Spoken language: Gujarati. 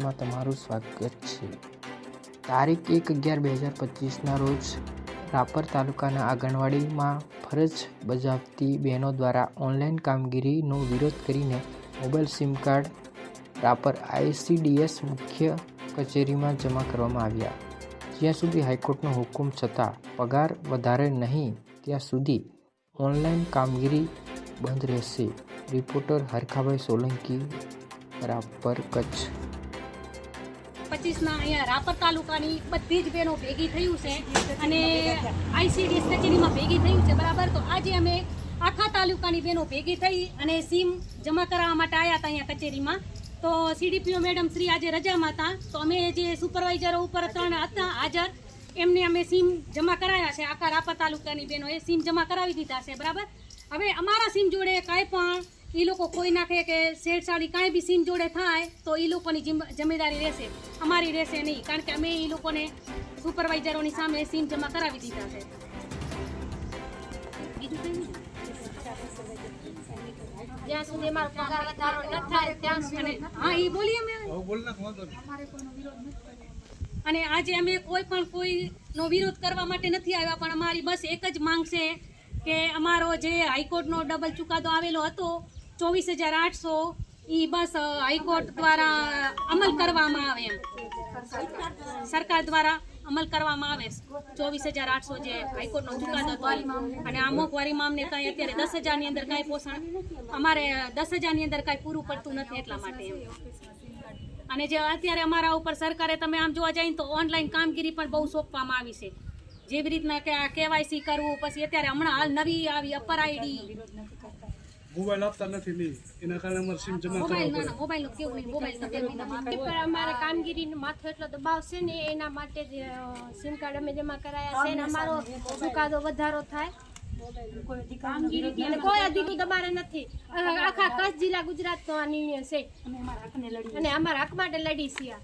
ન્યૂઝમાં તમારું સ્વાગત છે. તારીખ એક અગિયાર બે હજાર પચીસના રોજ રાપર તાલુકાના આંગણવાડીમાં ફરજ બજાવતી બહેનો દ્વારા ઓનલાઈન કામગીરીનો વિરોધ કરીને mobile SIM card Rapar ICDS મુખ્ય કચેરીમાં જમા કરવામાં આવ્યા. જ્યાં સુધી હાઈકોર્ટનો હુકુમ છતાં પગાર વધારે નહીં, ત્યાં સુધી ઓનલાઈન કામગીરી બંધ રહેશે. રિપોર્ટર હરખાભાઈ સોલંકી, રાપર કચ્છ. પચીસના અહીંયા રાપર તાલુકાની બધી જ બહેનો ભેગી થયું છે અને આઈસીડીએસ કચેરીમાં ભેગી થયું છે, બરાબર? તો આજે અમે આખા તાલુકાની બહેનો ભેગી થઈ અને સીમ જમા કરાવવા માટે આવ્યા હતા અહીંયા કચેરીમાં. તો સીડીપીઓ મેડમ શ્રી આજે રજામાં હતા. તો અમે જે સુપરવાઇઝરો ઉપર ત્રણ હતા, હાજર, એમને અમે સીમ જમા કરાવ્યા છે. આખા રાપર તાલુકાની બહેનોએ સીમ જમા કરાવી દીધા છે, બરાબર? હવે અમારા સીમ જોડે કાંઈ પણ એ લોકો કોઈ નાખે કે શેરશાળી કાંઈ બી સીમ જોડે થાય તો એ લોકોની જિમ્મ- જિમ્મેદારી રહેશે. અમારી રહેશે નહીં કારણ કે અમે એ લોકોને સુપરવાઇઝરોની સામે સીમ જમા કરાવી દીધા છે. બીજું કંઈ નહીં? જ્યાં સુધી અમારો પગાર વધારો ન થાય ત્યાં સુધી હા એ બોલીએ અમે. અને આજે અમે કોઈ પણ કોઈનો વિરોધ કરવા માટે નથી આવ્યા પણ અમારી બસ એક જ માંગ છે કે અમારો જે હાઈકોર્ટનો ડબલ ચુકાદો આવેલો હતો ચોવીસ હજાર આઠસો એ બસ હાઈકોર્ટ દ્વારા અમલ કરવામાં આવે એમ. સરકાર દ્વારા અમલ કરવામાં આવે. ચોવીસ હજાર આઠસો જે હાઈકોર્ટનો ચુકાદો હતો. અને આ મોંઘવારીમાં અમને કાંઈ અત્યારે દસ હજારની અંદર કાંઈ પોષણ, અમારે દસ હજારની અંદર કાંઈ પૂરું પડતું નથી એટલા માટે એમ. અને જે અત્યારે અમારા ઉપર સરકારે, તમે આમ જોવા ને તો ઓનલાઈન કામગીરી પણ બહુ સોંપવામાં આવી છે. જેવી રીતના કે આ કેવાયસી કરવું, પછી અત્યારે હમણાં હાલ નવી આવી અપર આઈડી મોબાઈલ આપતા નથી નહીં એના કારણે અમારે સિમ જમા મોબાઈલ ના ના મોબાઈલ કેવું નહીં મોબાઈલ નથી પર અમારે કામગીરીનો માથો એટલો દબાવ છે ને એના માટે જ સીમ કાર્ડ અમે જમા કરાયા છે ને અમારો ચુકાદો વધારો થાય. કોઈ અધિકૃત દબાણ નથી. આખા કચ્છ જિલ્લા ગુજરાતનો આ નિર્ણય છે. અને અમારા હક માટે લડી છીએ